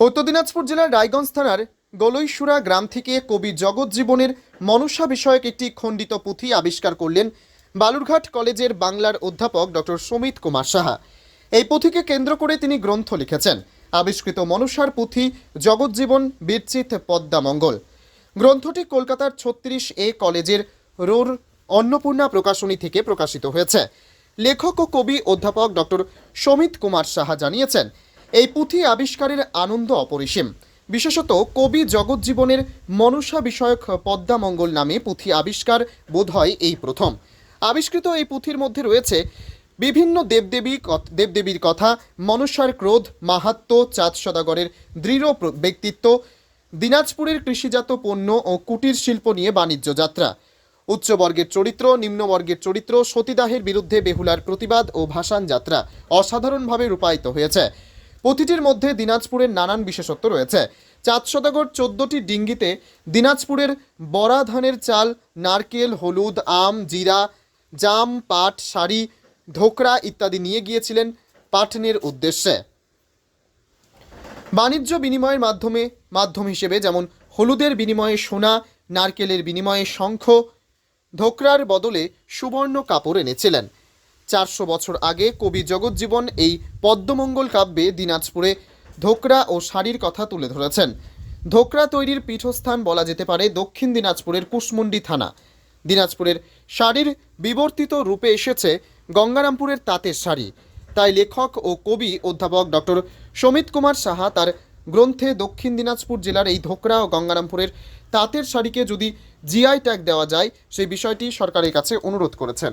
উত্তর দিনাজপুর জেলার রায়গঞ্জ থানার গলৈসুরা গ্রাম থেকে কবি জগৎ জীবনের বিষয়ক একটি খণ্ডিত পুঁথি আবিষ্কার করলেন বালুরঘাট কলেজের বাংলার অধ্যাপক ডক্টর সমিত কুমার সাহা। এই পুঁথিকে কেন্দ্র করে তিনি গ্রন্থ লিখেছেন। আবিষ্কৃত মনসার পুঁথি জগজ্জীবন বীরচিত পদ্মামঙ্গল গ্রন্থটি কলকাতার ছত্রিশ এ কলেজের রোর অন্নপূর্ণা প্রকাশনী থেকে প্রকাশিত হয়েছে। লেখক ও কবি অধ্যাপক ডক্টর সমিত কুমার সাহা জানিয়েছেন এই পুঁথি আবিষ্কারের আনন্দ অপরিসীম। বিশেষত কবি জগজ্জীবনের মনসা বিষয়ক পদ্মামঙ্গল নামে পুঁথি আবিষ্কার বোধহয় এই প্রথম। আবিষ্কৃত এই পুঁথির মধ্যে রয়েছে বিভিন্ন দেবদেবী দেবদেবীর কথা মনসার ক্রোধ, মাহাত্ম, চাঁদ সদাগরের দৃঢ় ব্যক্তিত্ব, দিনাজপুরের কৃষিজাত পণ্য ও কুটির শিল্প নিয়ে বাণিজ্য যাত্রা, উচ্চবর্গের চরিত্র, নিম্নবর্গের চরিত্র, সতীদাহের বিরুদ্ধে বেহুলার প্রতিবাদ ও ভাসান যাত্রা অসাধারণভাবে রূপায়িত হয়েছে। প্রতিটির মধ্যে দিনাজপুরের নানান বিশেষত্ব রয়েছে। চাঁদ সদাগর চোদ্দটি ডিঙ্গিতে দিনাজপুরের বড়া ধানের চাল, নারকেল, হলুদ, আম, জিরা, জাম, পাট, শাড়ি, ধোকরা ইত্যাদি নিয়ে গিয়েছিলেন পাঠনের উদ্দেশ্যে। বাণিজ্য বিনিময়ের মাধ্যমে, মাধ্যম হিসেবে যেমন হলুদের বিনিময়ে সোনা, নারকেলের বিনিময়ে শঙ্খ, ধোকরার বদলে সুবর্ণ কাপড় এনেছিলেন। চারশো বছর আগে কবি জগজ্জীবন এই পদ্মমঙ্গল কাব্যে দিনাজপুরে ধোকরা ও শাড়ির কথা তুলে ধরেছেন। ধোকরা তৈরির পীঠস্থান বলা যেতে পারে দক্ষিণ দিনাজপুরের কুশমন্ডি থানা। দিনাজপুরের শাড়ির বিবর্তিত রূপে এসেছে গঙ্গারামপুরের তাঁতের শাড়ি। তাই লেখক ও কবি অধ্যাপক ডক্টর সমিত কুমার সাহা তার গ্রন্থে দক্ষিণ দিনাজপুর জেলার এই ধোকরা ও গঙ্গারামপুরের তাঁতের শাড়িকে যদি জিআই ট্যাগ দেওয়া যায়, সেই বিষয়টি সরকারের কাছে অনুরোধ করেছেন।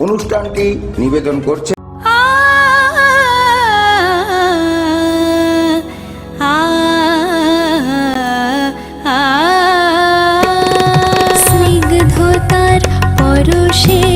অনুষ্ঠানটি নিবেদন করছে। স্নিগ্ধতার পরশে